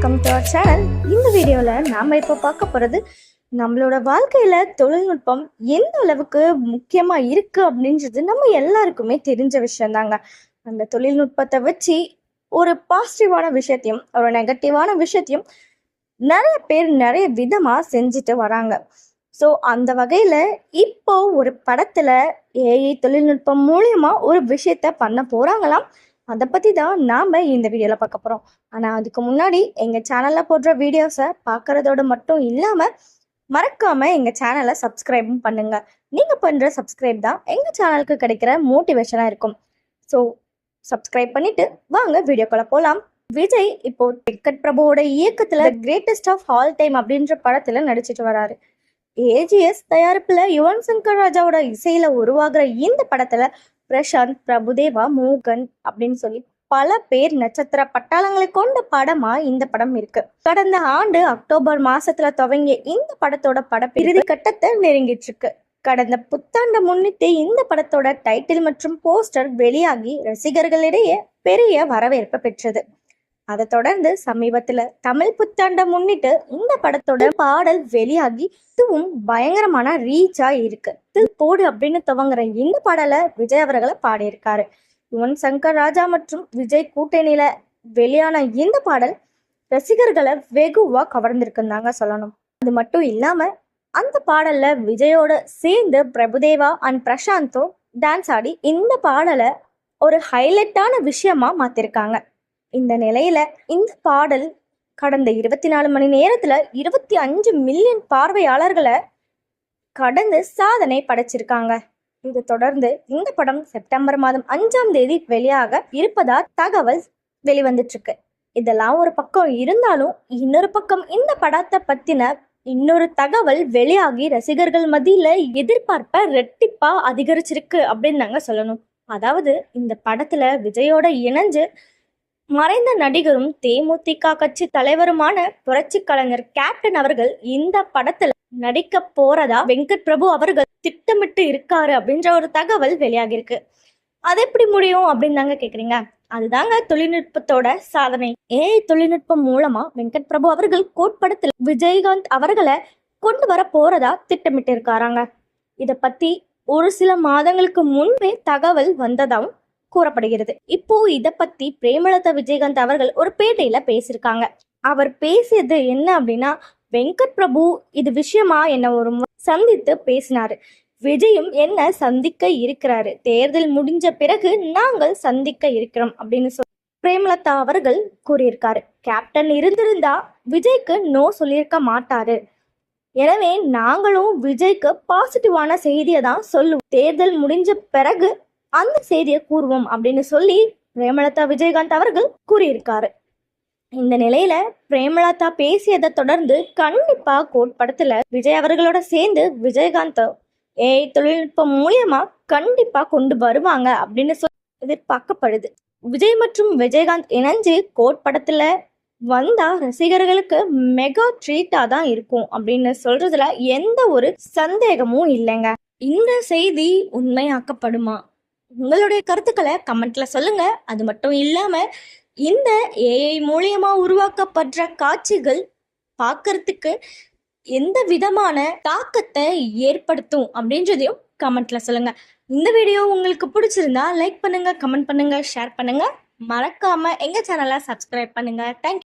Welcome to our channel இந்த வீடியோவில் நாம் இப்போ பார்க்க போகிறது நம்மளோட வாழ்க்கையில் தொழில்நுட்பம் எந்த அளவுக்கு முக்கியமாக இருக்குது அப்படின்றது நம்ம எல்லாருக்குமே தெரிஞ்ச விஷயந்தாங்க. அந்த தொழில்நுட்பத்தை வச்சு ஒரு பாசிட்டிவான விஷயத்தையும் ஒரு நெகட்டிவான விஷயத்தையும் நிறைய பேர் நிறைய விதமாக செஞ்சுட்டு வராங்க. ஸோ அந்த வகையில் இப்போ ஒரு படத்தில் ஏஐ தொழில்நுட்பம் மூலயமா ஒரு விஷயத்த பண்ண போகிறாங்களாம் அதை பற்றி தான் நாம் இந்த வீடியோவில் பார்க்க போகிறோம் ஆனால் அதுக்கு முன்னாடி எங்கள் சேனலில் போடுற வீடியோஸை பார்க்குறதோட மட்டும் இல்லாமல் மறக்காமல் எங்கள் சேனலை சப்ஸ்கிரைபும் பண்ணுங்கள் நீங்கள் பண்ணுற சப்ஸ்கிரைப் தான் எங்கள் சேனலுக்கு கிடைக்கிற மோட்டிவேஷனாக இருக்கும். ஸோ சப்ஸ்கிரைப் பண்ணிவிட்டு வாங்க வீடியோக்குள்ளே போகலாம் விஜய் இப்போ வெங்கட் பிரபுவோட இயக்கத்தில் கிரேட்டஸ்ட் ஆஃப் ஆல் டைம் அப்படின்ற படத்தில் நடிச்சிட்டு வராரு. ஏஜிஎஸ் தயாரிப்புல யுவன் சங்கர் ராஜாவோட இசையில உருவாகிற இந்த படத்துல பிரசாந்த் பிரபுதேவா மோகன் அப்படின்னு சொல்லி பல பேர் நட்சத்திர பட்டாளங்களை கொண்ட படமா இந்த படம் இருக்கு. கடந்த ஆண்டு அக்டோபர் மாசத்துல துவங்கிய இந்த படத்தோட பட இறுதி கட்டத்தை நெருங்கிட்டு இருக்கு. கடந்த புத்தாண்டை முன்னிட்டு இந்த படத்தோட டைட்டில் மற்றும் போஸ்டர் வெளியாகி ரசிகர்களிடையே பெரிய வரவேற்பு பெற்றது. அதை தொடர்ந்து சமீபத்துல தமிழ் புத்தாண்டை முன்னிட்டு இந்த படத்தோட பாடல் வெளியாகி இதுவும் பயங்கரமான ரீச்சா இருக்கு. போடு அப்படின்னு துவங்குற இந்த பாடலை விஜய் அவர்களை பாடியிருக்காரு. யுவன் சங்கர் ராஜா மற்றும் விஜய் கூட்டணியில வெளியான இந்த பாடல் ரசிகர்களை வெகுவா கவர்ந்திருக்குன்னு தாங்க சொல்லணும். அது மட்டும் இல்லாம அந்த பாடல்ல விஜயோட சேர்ந்து பிரபுதேவா அண்ட் பிரசாந்தும் டான்ஸ் ஆடி இந்த பாடலை ஒரு ஹைலைட்டான விஷயமா மாத்திருக்காங்க. இந்த நிலையில இந்த பாடல் கடந்த இருபத்தி நாலு மணி நேரத்துல இருபத்தி அஞ்சு மில்லியன் பார்வையாளர்களை கடந்து சாதனை படைச்சிருக்காங்க. இதை தொடர்ந்து இந்த படம் செப்டம்பர் மாதம் அஞ்சாம் தேதி வெளியாக இருப்பதா தகவல் வெளிவந்துட்டு இருக்கு இதெல்லாம் ஒரு பக்கம் இருந்தாலும் இன்னொரு பக்கம் இந்த படத்தை பத்தின இன்னொரு தகவல் வெளியாகி ரசிகர்கள் மத்தியில எதிர்பார்ப்ப ரெட்டிப்பா அதிகரிச்சிருக்கு அப்படின்னு நாங்க சொல்லணும். அதாவது இந்த படத்துல விஜயோட இணைஞ்சு மறைந்த நடிகரும் தேமுதிக கட்சி தலைவருமான புரட்சி கலைஞர் கேப்டன் அவர்கள் இந்த படத்துல நடிக்க போறதா? வெங்கட் பிரபு அவர்கள் திட்டமிட்டு இருக்காரு அப்படின்ற ஒரு தகவல் வெளியாகிருக்கு அது எப்படி முடியும் அப்படின்னு தாங்க கேக்குறீங்க? அதுதாங்க தொழில்நுட்பத்தோட சாதனை. ஏஐ தொழில்நுட்பம் மூலமா வெங்கட் பிரபு அவர்கள் கோட்படத்தில் விஜயகாந்த் அவர்களை கொண்டு வர போறதா திட்டமிட்டு இருக்காராங்க இத பத்தி ஒரு சில மாதங்களுக்கு முன்பே தகவல் வந்ததாகவும் கூறப்படுகிறது. இப்போ இத பத்தி பிரேமலதா விஜயகாந்த் அவர்கள் ஒரு பேட்டையில பேசியிருக்காங்க. அவர் பேசியது என்ன அப்படின்னா வெங்கட் பிரபு இது விஷயமா என்ன ஒரு சந்தித்து பேசினாரு. விஜயும் என்ன சந்திக்க இருக்கிறாரு. தேர்தல் முடிஞ்ச பிறகு நாங்கள் சந்திக்க இருக்கிறோம் அப்படின்னு சொல்லி பிரேமலதா அவர்கள் கூறியிருக்காரு. கேப்டன் இருந்திருந்தா விஜய்க்கு நோ சொல்லியிருக்க மாட்டாரு. எனவே நாங்களும் விஜய்க்கு பாசிட்டிவான செய்தியை தான் சொல்லுவோம். தேர்தல் முடிஞ்ச பிறகு அந்த செய்தியை கூறுவோம் அப்படின்னு சொல்லி பிரேமலதா விஜயகாந்த் அவர்கள் கூறியிருக்காரு. இந்த நிலையில பிரேமலதா பேசியதை தொடர்ந்து கண்டிப்பா கோட் படத்துல விஜய் அவர்களோட சேர்ந்து விஜயகாந்த் ஏ தொழில்நுட்பம் மூலியமா கண்டிப்பா கொண்டு வருவாங்க அப்படின்னு சொல்லி எதிர்பார்க்கப்படுது. விஜய் மற்றும் விஜயகாந்த் இணைஞ்சு கோட் படத்துல வந்தா ரசிகர்களுக்கு மெகா ட்ரீட்டா தான் இருக்கும் அப்படின்னு சொல்றதுல எந்த ஒரு சந்தேகமும் இல்லைங்க. இந்த செய்தி உண்மையாக்கப்படுமா? உங்களுடைய கருத்துக்களை கமெண்ட்ல சொல்லுங்க. அது மட்டும் இல்லாம இந்த ஏஐ மூலியமா உருவாக்கப்படுற காட்சிகள் பார்க்கறதுக்கு எந்த விதமான தாக்கத்தை ஏற்படுத்தும் அப்படின்றதையும் கமெண்ட்ல சொல்லுங்க. இந்த வீடியோ உங்களுக்கு பிடிச்சிருந்தா லைக் பண்ணுங்க கமெண்ட் பண்ணுங்க ஷேர் பண்ணுங்க. மறக்காம எங்க சேனலை சப்ஸ்கிரைப் பண்ணுங்க. தேங்க்யூ